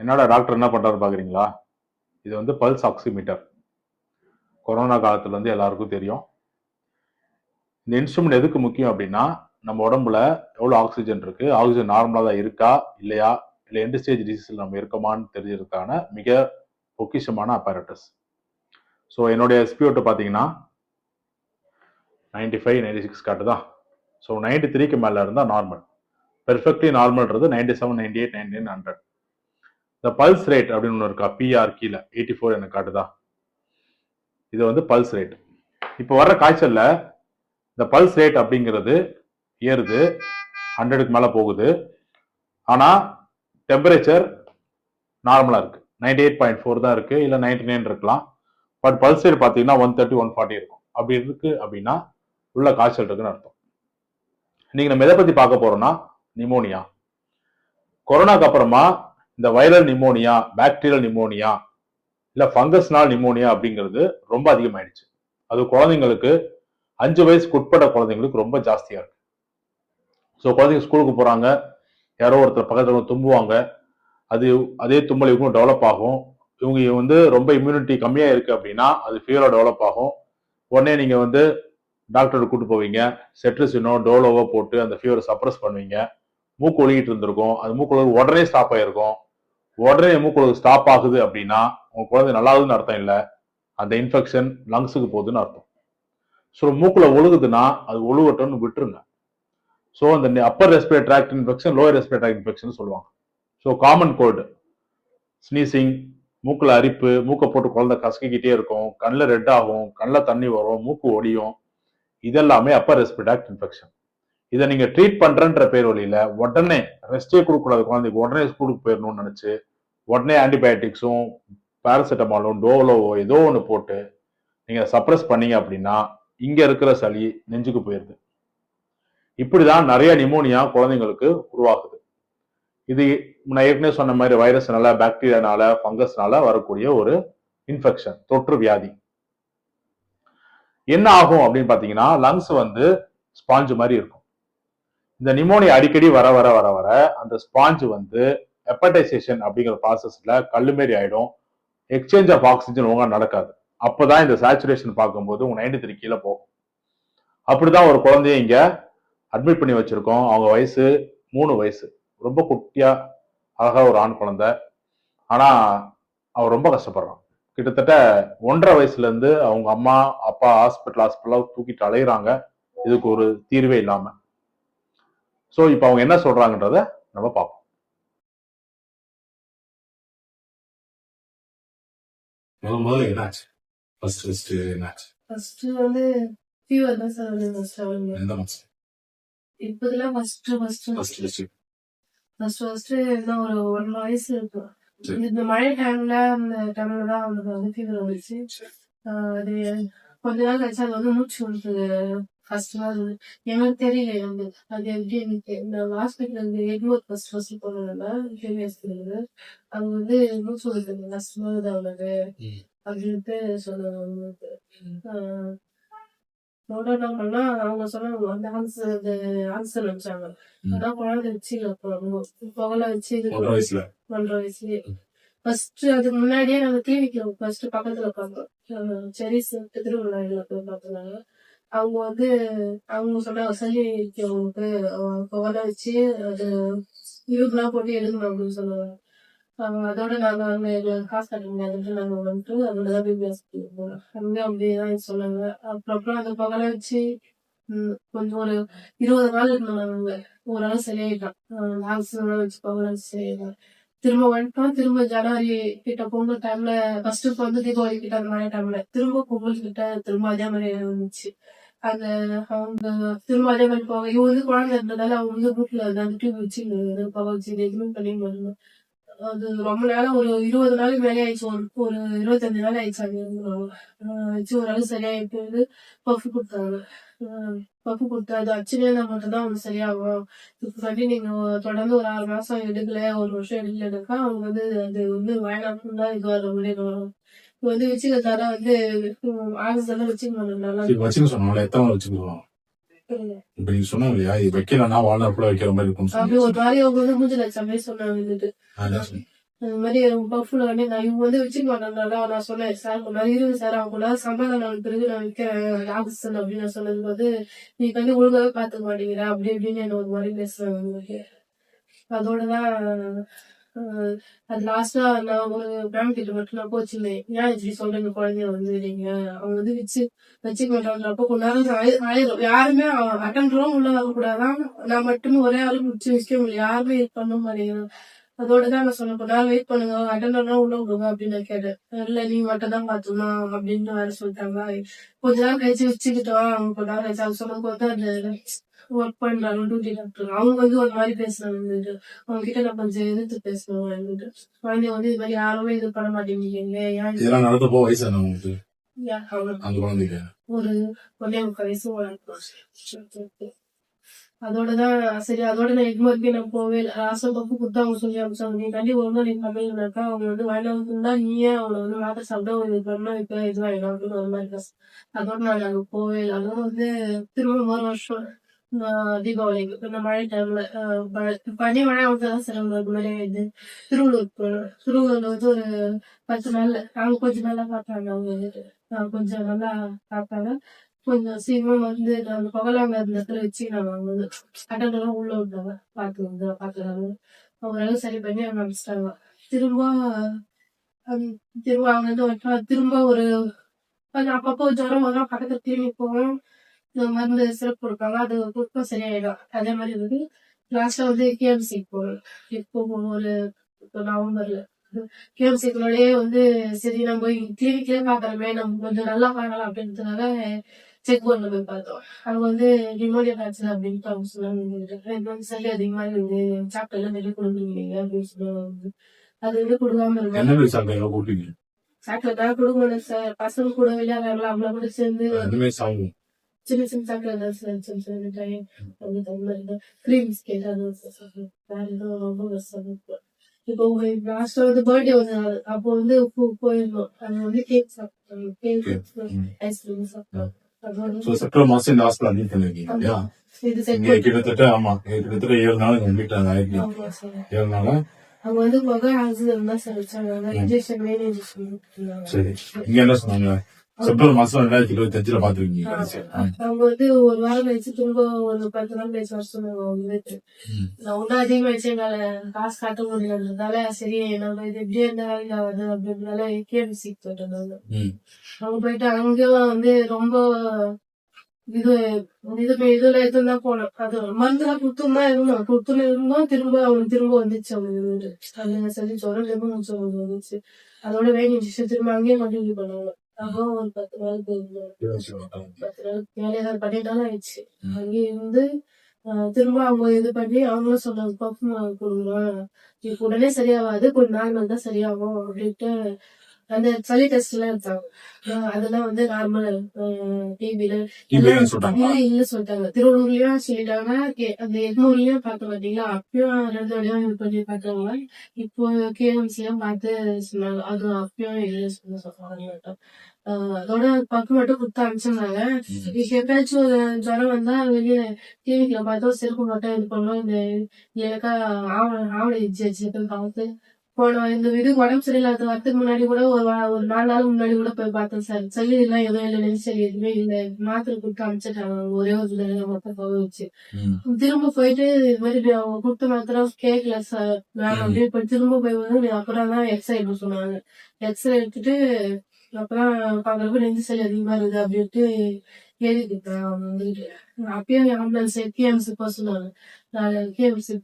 என்னடா டாக்டர் என்ன பண்றாரு பாக்குறீங்களா? இது வந்து பல்ஸ் ஆக்சிமீட்டர் கொரோனா காலத்துல இருந்து எல்லாருக்கும் தெரியும். இந்த இன்ஸ்ட்ருமெண்ட் எதுக்கு முக்கியம் அப்படின்னா நம்ம உடம்புல எவ்வளவு ஆக்சிஜன் இருக்கு? ஆக்சிஜன் நார்மலா தான் இருக்கா? இல்லையா? இல்லை எந்த ஸ்டேஜ் டிசீஸில் நம்ம இருக்கோமான்னு தெரிஞ்சதுக்கான மிக பொக்கிஷமான அப்பாரட்டஸ் ஸோ என்னுடைய எஸ்பிஓட்டு பார்த்தீங்கன்னா நைன்டி ஃபைவ் நைன்டி சிக்ஸ் காட்டு தான். ஸோ நைன்டி த்ரீக்கு மேலே இருந்தால் normal perfectly நார்மல்ன்றது ninety seven ninety eight ninety nine hundred இந்த பல்ஸ் ரேட் அப்படின்னு ஒன்று இருக்கா? பிஆர் கீழே. எயிட்டி ஃபோர் எனக்கு காட்டுதா? இது வந்து பல்ஸ் ரேட் இப்போ வர்ற காய்ச்சலில் இந்த பல்ஸ் ரேட் அப்படிங்கிறது ஏறுது. ஹண்ட்ரடுக்கு மேலே போகுது. ஆனால் டெம்பரேச்சர் நார்மலாக இருக்குது நைன்டி எயிட் பாயிண்ட் ஃபோர் தான் இருக்குது இல்லை நைன்டி நைன் இருக்கலாம். பட் பல்ஸ் ரேட் பார்த்தீங்கன்னா ஒன் தேர்ட்டி ஒன் ஃபார்ட்டி இருக்கும். அப்படி இருக்கு அப்படின்னா உள்ள காய்ச்சல் இருக்குன்னு அர்த்தம். இன்னைக்கு நம்ம எதை பற்றி பார்க்க போகிறோம்னா நிமோனியா கொரோனாக்கு அப்புறமா இந்த வைரல் நிமோனியா பாக்டீரியல் நிமோனியா இல்ல ஃபங்கஸ்னால் நிமோனியா அப்படிங்கிறது ரொம்ப அதிகமாயிடுச்சு. அது குழந்தைங்களுக்கு அஞ்சு வயசுக்கு உட்பட்ட குழந்தைங்களுக்கு ரொம்ப ஜாஸ்தியா இருக்கு. ஸோ குழந்தைங்க ஸ்கூலுக்கு போறாங்க யாரோ ஒருத்தர் பக்கத்தில் தும்புவாங்க அது அதே தும்மல் இவங்களும் டெவலப் ஆகும். இவங்க வந்து ரொம்ப இம்யூனிட்டி கம்மியா இருக்கு அப்படின்னா அது ஃபீவரா டெவலப் ஆகும். உடனே நீங்க வந்து டாக்டர் கூட்டு போவீங்க செட்ரிசினோ டோலோவோ போட்டு அந்த ஃபீவரை சப்ரஸ் பண்ணுவீங்க. மூக்கு ஒழுகிட்டு இருந்திருக்கும். அது மூக்கு உடனே ஸ்டாப் ஆயிருக்கும். உடனே மூக்கு ஸ்டாப் ஆகுது அப்படின்னா உங்க குழந்தை நல்லாகுதுன்னு அர்த்தம் இல்லை. அந்த இன்ஃபெக்ஷன் லங்ஸுக்கு போகுதுன்னு அர்த்தம். ஸோ மூக்குல ஒழுகுதுன்னா அது ஒழுகட்டும்னு விட்டுருங்க. ஸோ அந்த upper respiratory tract infection lower respiratory tract infection சொல்லுவாங்க. ஸோ காமன் கோல்டு ஸ்னீசிங் மூக்கில் அரிப்பு மூக்கை போட்டு குழந்தை கசக்கிக்கிட்டே இருக்கும். கண்ணில் ரெட் ஆகும் கண்ணில் தண்ணி வரும் மூக்கு ஒடியும். இதெல்லாமே அப்பர் ரெஸ்பிரேட் இன்ஃபெக்ஷன் இதை நீங்க ட்ரீட் பண்றன்ற பேர் வழியில உடனே ரெஸ்டே கொடுக்கக்கூடாது குழந்தைக்கு. உடனே ஸ்கூலுக்கு போயிடணும்னு நினைச்சு உடனே ஆன்டிபயோட்டிக்ஸும் பேராசிட்டமாலும் டோலோவோ ஏதோ ஒன்று போட்டு நீங்க சப்ரஸ் பண்ணீங்க அப்படின்னா இங்க இருக்கிற சளி நெஞ்சுக்கு போயிருது. இப்படிதான் நிறைய நிமோனியா குழந்தைங்களுக்கு உருவாகுது. இது நான் ஏற்கனவே சொன்ன மாதிரி வைரஸ்னால பாக்டீரியானால ஃபங்கஸ்னால வரக்கூடிய ஒரு இன்ஃபெக்ஷன் தொற்று வியாதி. என்ன ஆகும் அப்படின்னு பாத்தீங்கன்னா லங்ஸ் வந்து ஸ்பாஞ்சு மாதிரி இருக்கும். இந்த நிமோனியா அடிக்கடி வர வர வர வர அந்த ஸ்பாஞ்சு வந்து ஹெப்படைசேஷன் அப்படிங்கிற ப்ராசஸ்ல கல்லுமாரி ஆயிடும். எக்ஸ்சேஞ்ச் ஆஃப் ஆக்சிஜன் ஒழுங்காக நடக்காது. அப்போதான் இந்த சேச்சுரேஷன் பார்க்கும்போது உங்க நைன்டி த்ரீ கீழே போகும். அப்படிதான் ஒரு குழந்தைய இங்க அட்மிட் பண்ணி வச்சிருக்கோம். அவங்க வயசு மூணு வயசு. ரொம்ப குட்டியா அழகா ஒரு ஆண் குழந்தை. ஆனா அவன் ரொம்ப கஷ்டப்படுறான். கிட்டத்தட்ட ஒன்றரை வயசுல இருந்து அவங்க அம்மா அப்பா ஹாஸ்பிட்டல் ஹாஸ்பிட்டலாக தூக்கிட்டு அலையிறாங்க. இதுக்கு ஒரு தீர்வே இல்லாமல் சோ இப்போ அவங்க என்ன சொல்றாங்கன்றத நம்ம பார்ப்போம். முதல் முதல்ல என்னாச்சு? ஃபர்ஸ்ட் ஃபர்ஸ்ட் என்னாச்சு? ஃபர்ஸ்ட் வந்து ஃபீவர் தான் சார் ஃபர்ஸ்ட் அவங்க எந்த மாசம் இப்போதெல்லாம் first first first first first first என்ன ஒரு ஒன் வயசு இருக்கும். இந்த மழை டைம்ல அந்த டைம்ல தான் அவனுக்கு வந்து ஃபீவர் வந்துச்சு. ஆஹ் அது கொஞ்ச நாள் கழிச்சு அது வந்து மூச்சு ஃபர்ஸ்ட் நாள் எனக்கு தெரியல எனக்கு அது எப்படி எனக்கு இந்த ஹாஸ்பிட்டல் வந்து எக்மோர் ஃபர்ஸ்ட் ஃபர்ஸ்ட் போனதுனால கேவிஎஸ்க்கு அவங்க வந்து மூச்சு வந்து கஷ்டமா இருக்குது அவனுக்கு. அப்படின்ட்டு சொன்னாங்க அவங்களுக்கு. அவங்க சொன்னாங்க அந்த ஆன்சர் அந்த ஆன்சர் வச்சாங்க. அதான் குழந்தை வச்சு புகழ வச்சு இது ஒன்றரை வயசுலயே. ஃபர்ஸ்ட் அதுக்கு முன்னாடியே நாங்க கிளினிக்ல ஃபர்ஸ்ட் பக்கத்துல பார்த்தோம் செரிஸ் திருவிழாவில் போய் பார்த்தோம் அவங்க வந்து அவங்க சொன்ன வசதிக்கு அவங்களுக்கு புகழ வச்சு அது இருபுலாம் போட்டு எடுக்கணும் அப்படின்னு சொல்லுவாங்க. அதோட நாங்க அங்க காசு கட்ட முடியாதுன்ட்டு நாங்க வந்துட்டு அதோட தான் பிபிஎஸ் போனோம் அங்க அப்படியேதான் சொன்னாங்க. அப்புறம் அப்புறம் அந்த புகழ வச்சு கொஞ்சம் ஒரு இருபது நாள் இருந்தோம் நாங்க ஓரளவு சரியாயிட்டோம் ஆக்சிஜன் வச்சு புகழ வச்சு சரியாயிட்டோம் திரும்ப வந்துட்டோம். திரும்ப ஜனவரி கிட்ட பொங்கல் டைம்ல ஃபர்ஸ்ட் இப்போ வந்து தீபாவளி கிட்ட அந்த மாதிரி டைம்ல திரும்ப பொங்கல் கிட்ட திரும்ப அதே மாதிரி இருந்துச்சு. அந்த அவங்க திரும்ப அதே மாதிரி போக இவங்க வந்து குழந்தை இருந்ததால அவங்க வந்து வீட்டுல அந்த டியூப் வச்சு புகை வச்சு எதுவுமே பண்ணி வரணும் அது ரொம்ப நேரம் ஒரு இருபது நாளைக்கு மேலே ஆயிடுச்சு ஒரு ஒரு இருபத்தஞ்சு நாள் ஆயிடுச்சு அது. வச்சு ஓரளவு சரியாயிட்டு வந்து பஃப் கொடுத்தாங்க. பஃப் கொடுத்தா அது அச்சுனே மட்டும் தான் வந்து சரியாகும். இப்போ சொல்லி நீங்க தொடர்ந்து ஒரு ஆறு மாசம் எடுக்கல ஒரு வருஷம் எடுக்கலனாக்கா அவங்க வந்து அது வந்து வேணாம்னு தான் இது வர முடியும் இப்போ வந்து வச்சுக்கிறதால வந்து ஆக்சிஜன் வச்சுக்கணும் நல்லா வச்சுக்க சொன்னாங்களே எத்தனை நாள் வச்சுக்குவோம் இப்ப நீங்க சொன்னாங்க இல்லையா இது வைக்கலன்னா வாழ்நாள் கூட வைக்கிற மாதிரி இருக்கும். அப்படி ஒரு மாதிரி அவங்க வந்து மூஞ்சில மாதிரி சொன்னாங்க வந்துட்டு மாதிரி பஃப்ல வந்து நான் இவங்க வந்து வச்சுக்க மாட்டேன்னால நான் சொன்னேன். சார் நேரம் இருங்க சார். அவங்க கூட சமாதானம் ஆன பிறகு நான் வைக்கிறேன் ஆக்சிஜன் அப்படின்னு நான் சொன்னதுக்கு வந்து நீ வந்து ஒழுங்காவே பாத்துக்க மாட்டேங்கிற. அப்படி இப்படின்னு என்ன ஒரு மாதிரி பேசுறாங்க உங்களுக்கு அதோடதான் அஹ், அது லாஸ்டா நான் ஒரு மேம் கிட்ட மட்டும் நான் ஏன் இப்படி சொல்றீங்க குழந்தைய வந்து நீங்க? அவங்க வந்து வச்சு வச்சுக்க மாட்டான்றப்போ கொஞ்ச நேரம் ஆயிரும். யாருமே அட்டன்றும் உள்ள வரக்கூடாதான். நான் மட்டும் ஒரே ஆளு முடிச்சு வச்சுக்க முடியல யாருமே இது பண்ண மாட்டேங்கிறோம் அதோட தான் நான் சொன்னேன் கொஞ்ச நேரம் வெயிட் பண்ணுங்க. அட்டன்டர்னா உள்ள விடுங்க அப்படின்னு நான் கேட்டேன். இல்ல நீ மட்டும் தான் பாத்துக்கணும் அப்படின்னு வேற சொல்லிட்டாங்க. கொஞ்ச நேரம் கழிச்சு வச்சுக்கிட்டோம் அவங்க கொஞ்ச நேரம் கழிச்சு அவங்க சொன்னது வந்து ஒர்க் பண்றாங்க டியூட்டி டாக்டர் அவங்க வந்து ஒரு மாதிரி பேசுறாங்க வந்துட்டு. அவங்க கிட்ட நான் கொஞ்சம் எதிர்த்து பேசணும் வந்துட்டு. குழந்தைய வந்து இது மாதிரி யாருமே இது பண்ண மாட்டேங்கிறீங்க ஏன் இதெல்லாம் நடந்தப்போ வயசான உங்களுக்கு? ஏன் அவங்க அந்த குழந்தைக்கு. ஒரு ஒன்னே முக்கால் வயசு வளர்க்கும் அதோடதான் சரி அதோட நான் வரைக்கும் நான் போவே இல்லை. ராசம் பப்பு கொடுத்து அவங்க சொல்லி அமிச்சாங்க நீ கண்டி ஒரு நாள் நீ கம்மியில்னாக்கா அவங்க வந்து வேண்டாம் தான் நீயே அவளை வந்து வாட்டை சாப்பிட்டா ஒரு இது பண்ணா? இப்ப இதுவாயிடும் அப்படின்னு ஒரு மாதிரி அதோட நான் அங்க போவே இல்லை. அதோட வந்து திரும்ப ஒரு வருஷம். தீபாவளிக்கு இந்த மழை டைம்ல பனி மழை வந்து சிறந்த முன்னாடி இது திருவள்ளூர் போனோம் வந்து ஒரு பத்து நாள் அவங்க கொஞ்சம் நல்லா பார்த்தாங்க அவங்க கொஞ்சம் நல்லா பார்த்தாங்க கொஞ்சம் சீக்கிரம் வந்து அந்த புகழாங்க அந்த இடத்துல வச்சு நாங்க அவங்க வந்து அட்டெல்லாம் உள்ள விட்டாங்க பார்த்து வந்து பார்க்கறாங்க அவங்க சரி பண்ணி அவங்க அனுப்பிச்சிட்டாங்க திரும்ப திரும்ப அவங்க வந்து திரும்ப ஒரு கொஞ்சம் அப்பப்போ ஜுரம் வரும் பக்கத்துல திரும்பி போவோம் மருந்து சிறப்பு கொடுப்பாங்க. அது கொடுத்தா சரியாயிடும். அதே மாதிரி வந்து லாஸ்ட்ல வந்து கேஎம்சி போகணும் இப்போ ஒரு இப்போ நவம்பர்ல கேஎம்சிக்குள்ளே வந்து சரி நம்ம கிளினிக்லயே பாக்குறோமே நம்ம கொஞ்சம் நல்லா பார்க்கலாம் அப்படின்றதுனால செக் பண்ண போய் பார்த்தோம். அவங்க வந்து நிமோனியா காய்ச்சல் அப்படின்ட்டு அவங்க சொன்னாங்க சளி அதிகமா இருக்குது சாப்பிட்டு எல்லாம் வெளியே கொடுக்குறீங்க அப்படின்னு சொன்னாங்க அது வந்து கொடுக்காம இருந்தாங்க தான் கொடுக்கணும் சார். பசங்க கூட விளையாடலாம் அவங்கள கூட சேர்ந்து சின்ன சின்ன சாக்லேட் சின்ன சின்ன மிட்டாய் அந்த மாதிரி கிரீம் பிஸ்கெட் அது வேற ரொம்ப கஷ்டம் இப்போ லாஸ்ட் வந்து பர்த்டே வந்து அப்போ வந்து போ- போயிருந்தோம் அங்க வந்து கேக் சாப்பிட்டோம் கேக் ஐஸ்கிரீம் சாப்பிட்டோம் செப்டம்பர் மாசம் இந்த ஹாஸ்பிட்டல் அட்மிட் பண்ணிருக்கீங்க இல்லையா இது இங்க கிட்டத்தட்ட ஆமா கிட்டத்தட்ட ஏழு நாள் ஆயிருக்கீங்க ஏழு அவங்க வந்து மகா ஆக்சிஜன் தான் சார் வச்சாங்க இன்ஜெக்ஷன் வேணும் இன்ஜெக்ஷன் சரி இங்க என்ன சொன்னாங்க செப்டம்பர் மாசம் ரெண்டாயிரத்தி இருபத்தி அஞ்சுல பாத்துருக்கீங்க. அவங்க வந்து ஒரு வாரம் கழிச்சு திரும்ப ஒரு பத்து நாள் கழிச்சு வர சொன்னாங்க அவங்க. நான் ஒன்னும் அதிகமாயிடுச்சு என்னால காசு காட்ட முடியலன்றதால சரி நம்ம இது எப்படியே இருந்தா வேலைக்கு ஆகுது அப்படின்றதால கேஎம்சி போயிட்டேன் நானு. ம். அவங்க போயிட்டு அங்கேயும் வந்து ரொம்ப இது இது இதுல எதுவும் தான் போனோம் அது மருந்துலாம் கொடுத்தும் தான் இருந்தோம். கொடுத்துன்னு இருந்தோம். திரும்ப அவங்களுக்கு திரும்ப வந்துச்சு அவங்க இது அதுங்க சரி அவங்களுக்கு வந்துச்சு. அதோட வேணும் இன்ஜெக்ஷன் திரும்ப அங்கேயே கண்டினியூ பண்ணுவாங்க அப்போ ஒரு பத்து நாள் போயிருந்தோம். பத்து நாள் வேலையை தான் பன்னெண்டு நாள் ஆயிடுச்சு. அங்கே இருந்து திரும்ப அவங்க இது பண்ணி அவங்களும் சொன்னாங்க பஃப் கொடுங்க உடனே சரியாகாது. கொஞ்ச நாள் தான் சரியாகும். அப்படின்ட்டு அந்த சளி டெஸ்ட் எல்லாம் எடுத்தாங்க. அதெல்லாம் வந்து நார்மல் சொல்லிட்டாங்களா? இல்ல சொல்லிட்டாங்க. திருவள்ளூர்லயும் சொல்லிட்டாங்க அந்த எட்நூறுலயும் பார்த்த பாத்தீங்களா அப்பயும் ரெண்டு வழியும் இது பண்ணி பார்த்தாங்க இப்போ கேஎம்சியும் பார்த்து சொன்னாங்க. அது அப்பயும் இல்ல சொல்ல சொல்றாங்க அதோட பக்கு மட்டும் குத்த அனுப்பிச்சிருந்தாங்க. எப்பயாச்சும் ஒரு ஜுரம் வந்தா வெளியே கிளினிக்ல பார்த்தோம் செருப்பு மட்டும் இது பண்ணுவோம் இந்த எனக்கா ஆவண ஆவணை இஜ்ஜி பார்த்து போனோம் இந்த இது உடம்பு சரியில்லாத வரதுக்கு முன்னாடி கூட ஒரு ஒரு நாலு நாள் முன்னாடி கூட போய் பார்த்தேன் சார். சளி எல்லாம் எதுவும் இல்லை நெரிசல் எதுவுமே இல்லை. மாத்திரை கொடுத்து அனுப்பிச்சிட்டாங்க. ஒரே ஒரு தடவை போக வச்சு. திரும்ப போயிட்டு இது மாதிரி அவங்க கொடுத்த மாத்திரம் கேட்கல சார். வேணும் அப்படின்னு போய் திரும்ப போய் வந்து அப்புறம் தான் எக்ஸ்ரே எடுக்க சொன்னாங்க. எக்ஸ்ரே எடுத்துட்டு அப்புறம் பாக்குறப்ப நெஞ்சு சளி அதிகமா இருக்குது அப்படின்ட்டு எழுதிட்டேன் வந்துட்டு அப்பயும் ஆம்புலன்ஸ் கேஎம்சி போக சொன்னாங்க நான் கேஎம்சி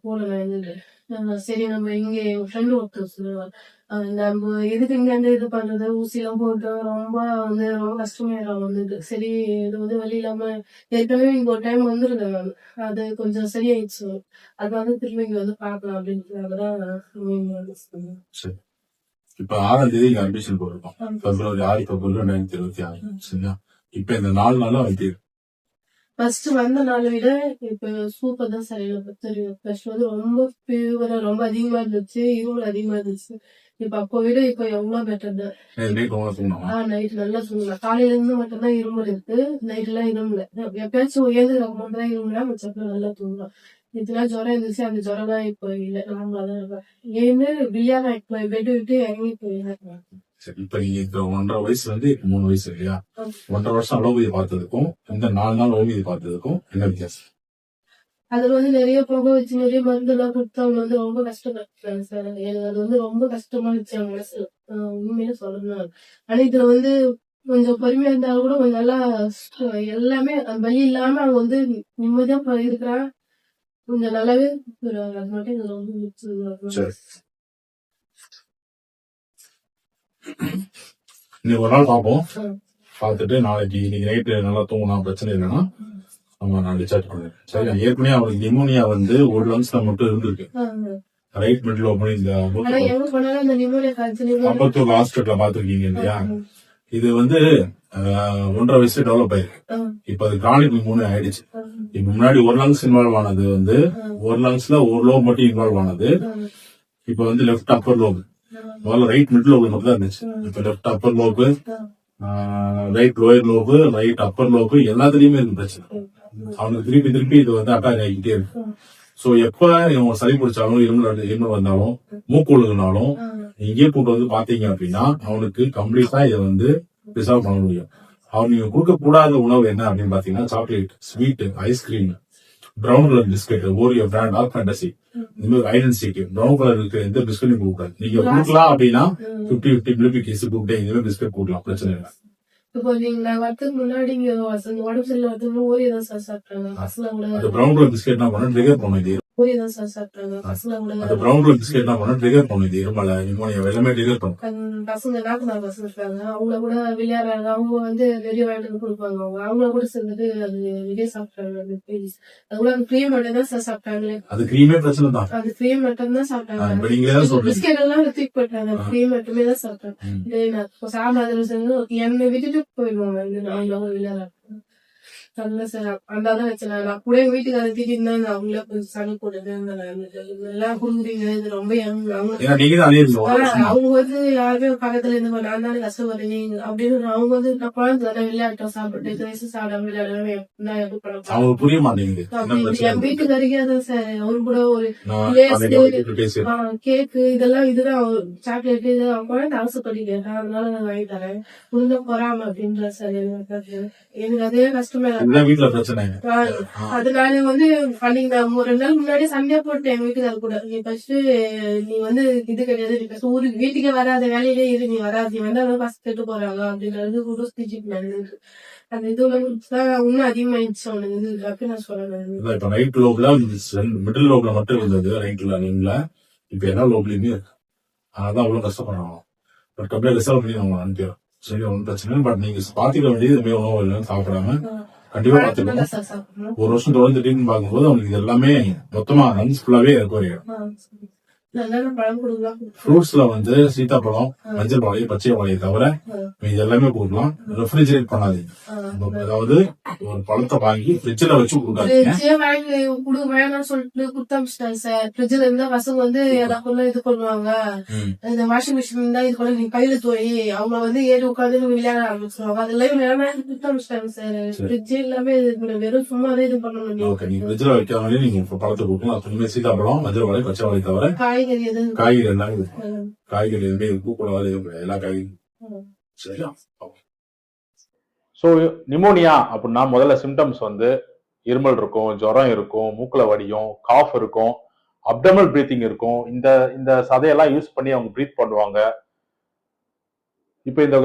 ஆஹ் சரி நம்ம இங்க ஃப்ரெண்டு ஒருத்தர் சொல்லுவாங்க ஆஹ் நம்ம எதுக்கு இங்க இருந்து இது பண்றது? ஊசி எல்லாம் போட்டு ரொம்ப வந்து ரொம்ப கஷ்டமாயிடும் வந்துட்டு சரி இது வந்து வழி இல்லாம ஏற்கனவே இங்க ஒரு டைம் வந்திருந்தேன் நான். அது கொஞ்சம் சரியாயிடுச்சு. அது வந்து திரும்ப இங்க வந்து வந்து சொன்னேன். சரி. இப்ப ஆறாம் தேதி அட்மிஷன் போட்டிருக்கோம். பிப்ரவரி ஆறு பிப்ரவரி ரெண்டாயிரத்தி இருபத்தி ஆறு. சரியா? இப்ப இந்த நாலு நாளா வந்து ஃபர்ஸ்ட் வந்த நாளை விட இப்ப சூப்பர் தான் சரியில்லை தெரியும். ஃபர்ஸ்ட் வந்து ரொம்ப ஃபீவர் ரொம்ப அதிகமா இருந்துச்சு இருமல் அதிகமா இருந்துச்சு. இப்ப அப்போ விட இப்ப எவ்வளவு பெட்டர் தான். ஆஹ் நைட் நல்லா தூங்கலாம் காலையில இருந்து மட்டும்தான் இருமல் இருக்கு. நைட் எல்லாம் இருமல. எப்பயாச்சும் ஏது மட்டும் தான் இருமலா. மிச்சம் நல்லா தூங்கலாம் இதெல்லாம் ஜுரம் இருந்துச்சு அந்த ஜுரம் தான் இப்போ இல்லை. நார்மலா தான் இருக்கேன் ஏன்னு விளையாட இப்போ பெட் விட்டு இறங்கி போயிருக்கேன் இப்ப நீங்க ஒன்றரை வயசுல இருந்து இப்ப மூணு வயசு இல்லையா? ஒன்றரை வருஷம் அலோபதி பார்த்ததுக்கும் இந்த நாலு நாள் ஓவியதி பார்த்ததுக்கும் என்ன வித்தியாசம்? அதுல வந்து நிறைய புகை வச்சு நிறைய மருந்து எல்லாம் கொடுத்து அவங்க வந்து ரொம்ப கஷ்டப்பட்டாங்க சார். எனக்கு அது வந்து ரொம்ப கஷ்டமா இருந்துச்சு அவங்க மனசு. உண்மையிலே சொல்லணும் ஆனா இதுல வந்து கொஞ்சம் பொறுமையா இருந்தாலும் கூட கொஞ்சம் நல்லா எல்லாமே வலி இல்லாம அவங்க வந்து நிம்மதியா இருக்கிறான் கொஞ்சம் நல்லாவே. அது மட்டும் எனக்கு ரொம்ப நீ ஒரு நாள் பார்ப்போம். பார்த்துட்டு நாளைக்கு இன்னைக்கு நைட்டு நல்லா தூங்கலாம் பிரச்சனை இல்லைன்னா நம்ம நான் டிஸ்சார்ஜ் பண்ணுறேன் சரி ஏற்கனவே அவனுக்கு நிமோனியா வந்து ஒரு லங்ஸ்ல மட்டும் இருந்திருக்கு. ரைட் மிடில் ஓப்பன் இந்த அம்பத்தூர் ஹாஸ்பிட்டல் பார்த்துருக்கீங்க இல்லையா? இது வந்து ஒன்றரை வயசு டெவலப் ஆயிருக்கு. இப்ப அது கிரானிக் நிமோனியா ஆயிடுச்சு. இப்ப முன்னாடி ஒரு லங்ஸ் இன்வால்வ் ஆனது வந்து ஒரு லங்ஸ்ல ஒரு லோப் மட்டும் இன்வால்வ் ஆனது இப்ப வந்து லெஃப்ட் அப்பர் லோப் முதல்ல ரைட் மிட் லோப் மட்டும் தான் இருந்துச்சு. இப்ப left upper lobe right lower lobe right upper lobe எல்லாத்துலயுமே இருக்கு பிரச்சனை. அவனுக்கு திருப்பி திருப்பி இது வந்து அட்டாக் ஆகிக்கிட்டே இருக்கு. சோ எப்ப இவன் சளி பிடிச்சாலும் இருமல் இருமல் வந்தாலும் மூக்கு ஒழுகுனாலும் இங்கே கூட்டு வந்து பாத்தீங்க அப்படின்னா அவனுக்கு கம்ப்ளீட்டா இதை வந்து ரிசால்வ் பண்ண முடியும். அவனுக்கு கொடுக்க கூடாத உணவு என்ன அப்படின்னு பாத்தீங்கன்னா chocolate sweet ice cream brown colour biscuit Oreo brand or fantasy இந்த மாதிரி ஐடன் ஸ்டிக் பிரவுன் கலர் இருக்க எந்த பிஸ்கட்டும் கொடுக்கூடாது நீங்க கொடுக்கலாம் அப்படின்னா பிப்டி பிப்டி மில்பி கேஸ் கூப்பிட்டு இந்த மாதிரி பிஸ்கட் கொடுக்கலாம் பிரச்சனை இல்லை. இப்போ நீங்க நான் வரதுக்கு முன்னாடி உடம்பு சரியில்லை வரதுக்கு ஓரியா தான் சார் சாப்பிட்டாங்க பிரவுன் கலர் பிஸ்கெட் என்ன பண்ண ட்ரிகர் பண்ணும் இது ஓரியா தான் சார். சாப்பிட்டாங்க பசங்க கூட பிரவுன் கலர் பிஸ்கெட் என்ன பண்ண ட்ரிகர் பண்ணும் இது இருமல நிமோனியா எல்லாமே ட்ரிகர் பண்ணும் கண் பசங்க இருக்காங்க. அவங்கள கூட விளையாடுறாங்க. அவங்க வந்து வெளியே வாங்கிட்டு கொடுப்பாங்க. அவங்க அவங்கள கூட சேர்ந்துட்டு அது வெளியே சாப்பிட்டாங்க அது பேரிஸ் அது கூட அந்த க்ரீம் மட்டும் தான் சார் சாப்பிட்டாங்களே. அது கிரீமே பிரச்சனை தான். அது க்ரீம் மட்டும் தான் சாப்பிட்டாங்க. பிஸ்கெட் எல்லாம் தூக்கி போட்டாங்க. க்ரீம் மட்டுமே தான் சாப்பிட்டாங்க சாப்பிடாத என்னை விட்டுட்டு போயிடுவாங்க அவங்க அவங்க விளையாடுறாங்க நல்ல சார் அந்த தான் வச்சேன் நான் கூட வீட்டுக்கு அதை திட்டிட்டு தான் அவங்களே கொஞ்சம் சனி போட்டுட்டு எல்லாம் குடுக்குறீங்க இது ரொம்ப. அவங்க வந்து யாருமே பக்கத்துல இருந்து நான் தானே கஷ்டப்படுறேன் நீங்க அப்படின்னு அவங்க வந்து நான் குழந்தை விளையாட்டோம் சாப்பிட்டு வயசு சாப்பிடாம விளையாடாம நான் எப்படி பண்ண புரிய மாட்டேங்குது. என் வீட்டுக்கு அருகே தான் சார் அவரு கூட ஒரு கேக்கு இதெல்லாம் இதுதான் சாக்லேட் இது அவன் குழந்தை ஆசைப்பட்டு கேட்டேன் அதனால நான் வாங்கி தரேன். உள்ள பொறாம அப்படின்ற சார் எனக்கு அது- எனக்கு அதே கஷ்டமே. இதுதான் வீட்டுல பிரச்சனை. ஆ, அதனால வந்து அன்னைக்கு நான் ஒரு ரெண்டு நாள் முன்னாடி சண்டையா போட்டேன் எங்க வீட்டுக்கார கூட. நீ ஃபர்ஸ்ட் நீ வந்து இது கிடையாது நீ first ஊருக்கு வீட்டுக்கே வராத வேலையிலே இரு நீ வராது நீ வந்து அவங்க பஸ் கெட்டு போறாங்க அப்படின்றது கூட ஸ்டிச்சிங் நடந்தது அந்த இது இன்னும் அதிகமாயிடுச்சு அவனுக்கு இது அப்படி நான் சொல்றேன் இப்ப ரைட் லோப்ல மிடில் லோப்ல மட்டும் இருந்தது ரைட்ல நீங்கள இப்ப எல்லா லோப்லயுமே அதான் அவ்வளவு கஷ்டப்படுறாங்க. பட் பண்ணி நம்ம அனுப்பிடுறோம் சரி ஒன்றும் பிரச்சனை பட் நீங்க பாத்துக்க வேண்டியது உணவு இல்லைன்னு சாப்பிடாம கண்டிப்பா பாத்துக்கணும் ஒரு வருஷம் தொடர்ந்து ட்ரீட்மெண்ட் பார்க்கும்போது அவனுக்கு இது எல்லாமே மொத்தமா லங்ஸ் ஃபுல்லாவே ஆ, ஃப்ரூட்ஸ்ல வந்து சீத்தாப்பழம் மஞ்சள் வாழை பச்சை வாழையை தவிர இது எல்லாமே கொடுக்கலாம் ரெஃப்ரிஜரேட் பண்ணாதீங்க. அதாவது ஒரு பழத்தை வாங்கி ஃப்ரிட்ஜில் வச்சு கொடுக்காதீங்க. சொல்லிட்டு குத்தமிச்சிட்டாங்க சார். ஃப்ரிட்ஜ்ல இருந்தா பசங்க வந்து எல்லாருக்குள்ள இது பண்ணுவாங்க. இந்த வாஷிங் மிஷின் இருந்தா இது நீ கையில தோய் அவங்க வந்து ஏறி உட்காந்து விளையாட ஆரம்பிச்சிருவாங்க. அதெல்லாம் வேணாம் குத்தமிச்சிட்டாங்க சார். ஃப்ரிட்ஜே இல்லாம இது பண்ண வெறும் சும்மாவே இது பண்ணணும் ஓகே நீங்க ஃப்ரிட்ஜில் வைக்காமலே நீங்க பழத்தை கொடுக்கலாம். அப்பவுமே சீத்தாப்பழம் மஞ்சள் வாழை பச்சை வாழை தவிர காய்கறி எது காய்கறி எல்லாமே காய்கறி எதுவுமே கூப்பிடாது எதுவும் கிடையாது. எல்லா காய்கறியும். சரியா? ஸோ நிமோனியா அப்படின்னா முதல்ல சிம்டம்ஸ் வந்து இருமல் இருக்கும் ஜுரம் இருக்கும் மூக்குல வடியும் காஃப் இருக்கும் அப்டமல் பிரீத்திங் இருக்கும். இந்த இந்த சதையெல்லாம் யூஸ் பண்ணி அவங்க ப்ரீத் பண்ணுவாங்க. இப்போ இந்த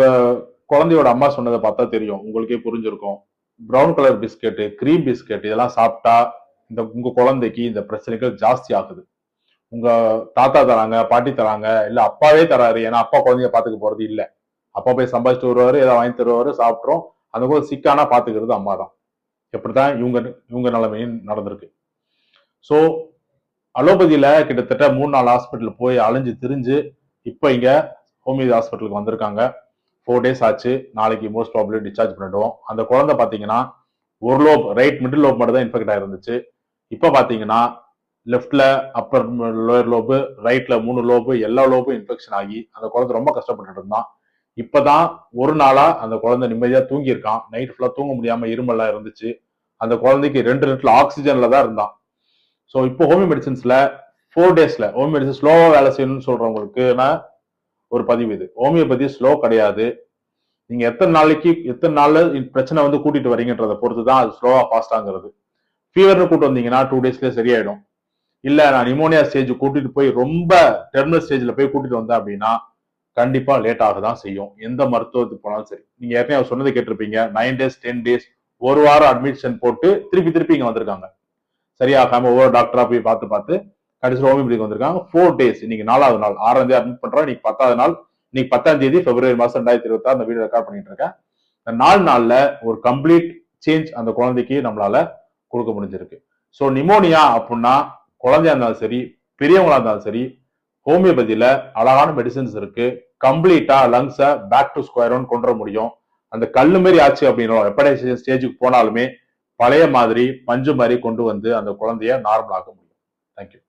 குழந்தையோட அம்மா சொன்னதை பார்த்தா தெரியும். உங்களுக்கே புரிஞ்சிருக்கும். Brown colour biscuit cream biscuit இதெல்லாம் சாப்பிட்டா இந்த உங்க குழந்தைக்கு இந்த பிரச்சனைகள் ஜாஸ்தி ஆகுது. உங்க தாத்தா தராங்க பாட்டி தராங்க இல்ல அப்பாவே தராரு. ஏன்னா அப்பா குழந்தைய பாத்துக்க போறது இல்ல. அப்பா போய் சம்பாதிச்சுட்டு வருவாரு ஏதாவது வாங்கி தருவாரு சாப்பிட்றோம் அந்த போது சிக்கானா பாத்துக்கிறது அம்மா தான். எப்படிதான் இவங்க இவங்க நிலைமையும் நடந்திருக்கு. ஸோ அலோபதியில கிட்டத்தட்ட மூணு நாலு ஹாஸ்பிட்டல் போய் அலைஞ்சு திரிஞ்சு இப்போ இங்க ஹோமியோபதி ஹாஸ்பிட்டலுக்கு வந்திருக்காங்க. ஃபோர் டேஸ் ஆச்சு. நாளைக்கு மோஸ்ட் ப்ராப்ளம் டிஸ்சார்ஜ் பண்ணிடுவோம். அந்த குழந்தை பாத்தீங்கன்னா ஒரு லோப் ரைட் மிடில் லோப் மட்டும் தான் இன்ஃபெக்ட் ஆயிருந்துச்சு. இப்போ பாத்தீங்கன்னா லெஃப்ட்ல அப்பர் லோயர் லோபு ரைட்ல மூணு லோபு எல்லா லோபும் இன்ஃபெக்ஷன் ஆகி அந்த குழந்தை ரொம்ப கஷ்டப்பட்டுட்டு இருந்தான். இப்பதான் ஒரு நாளா அந்த குழந்தை நிம்மதியா தூங்கியிருக்கான். நைட் ஃபுல்லா தூங்க முடியாம இருமல்லாம் இருந்துச்சு. அந்த குழந்தைக்கு ரெண்டு லிட்டர் ஆக்சிஜன்ல தான் இருந்தான். ஸோ இப்போ ஹோமியோ மெடிசின்ஸ்ல ஃபோர் டேஸ்ல ஹோமியோ மெடிசன் ஸ்லோவா வேலை செய்யணும்னு சொல்றவங்களுக்கு ஒரு பதிவு இது. ஹோமியோபதி ஸ்லோ கிடையாது. நீங்க எத்தனை நாளைக்கு எத்தனை நாள்ல பிரச்சனை வந்து கூட்டிட்டு வரீங்கன்றத பொறுத்து தான் அது ஸ்லோவா ஃபாஸ்டாங்கிறது ஃபீவர்னு கூட்டு வந்தீங்கன்னா டூ டேஸ்லயே சரியாயிடும். இல்ல நான் நிமோனியா ஸ்டேஜ் கூட்டிட்டு போய் ரொம்ப டெர்மினல் ஸ்டேஜ்ல போய் கூட்டிட்டு வந்தேன் அப்படின்னா கண்டிப்பா லேட் ஆக தான் செய்யும். எந்த மருத்துவத்துக்கு போனாலும் சரி. நீங்க ஏற்கனவே அவர் சொன்னதை கேட்டிருப்பீங்க. நைன் டேஸ் டென் டேஸ் ஒரு வாரம் அட்மிஷன் போட்டு திருப்பி திருப்பி இங்க வந்திருக்காங்க. சரியாகாம ஒவ்வொரு டாக்டரா போய் பார்த்து பார்த்து கடைசியில் ஹோமியோபதிக்கு வந்திருக்காங்க. ஃபோர் டேஸ் இன்னைக்கு நாலாவது நாள். ஆறாம் தேதி அட்மிட் பண்றோம். இன்னைக்கு பத்தாவது நாள். இன்னைக்கு பத்தாம் தேதி பிப்ரவரி மாசம் ரெண்டாயிரத்தி இருபத்தி அந்த வீடியோ ரெக்கார்ட் பண்ணிட்டு இருக்கேன். இந்த நாலு நாள்ல ஒரு கம்ப்ளீட் சேஞ்ச் அந்த குழந்தைக்கு நம்மளால கொடுக்க முடிஞ்சிருக்கு. ஸோ நிமோனியா அப்படின்னா குழந்தையா இருந்தாலும் சரி பெரியவங்களா இருந்தாலும் சரி ஹோமியோபதியில அழகான மெடிசன்ஸ் இருக்கு. கம்ப்ளீட்டா லங்ஸை பேக் டு ஸ்கொயர் ஒன் கொண்டு வர முடியும். அந்த கல்லு மாதிரி ஆச்சு அப்படின்னா எப்படைசேஷன் ஸ்டேஜுக்கு போனாலுமே பழைய மாதிரி பஞ்சு மாதிரி கொண்டு வந்து அந்த குழந்தைய நார்மல் ஆக்க முடியும். தேங்க்யூ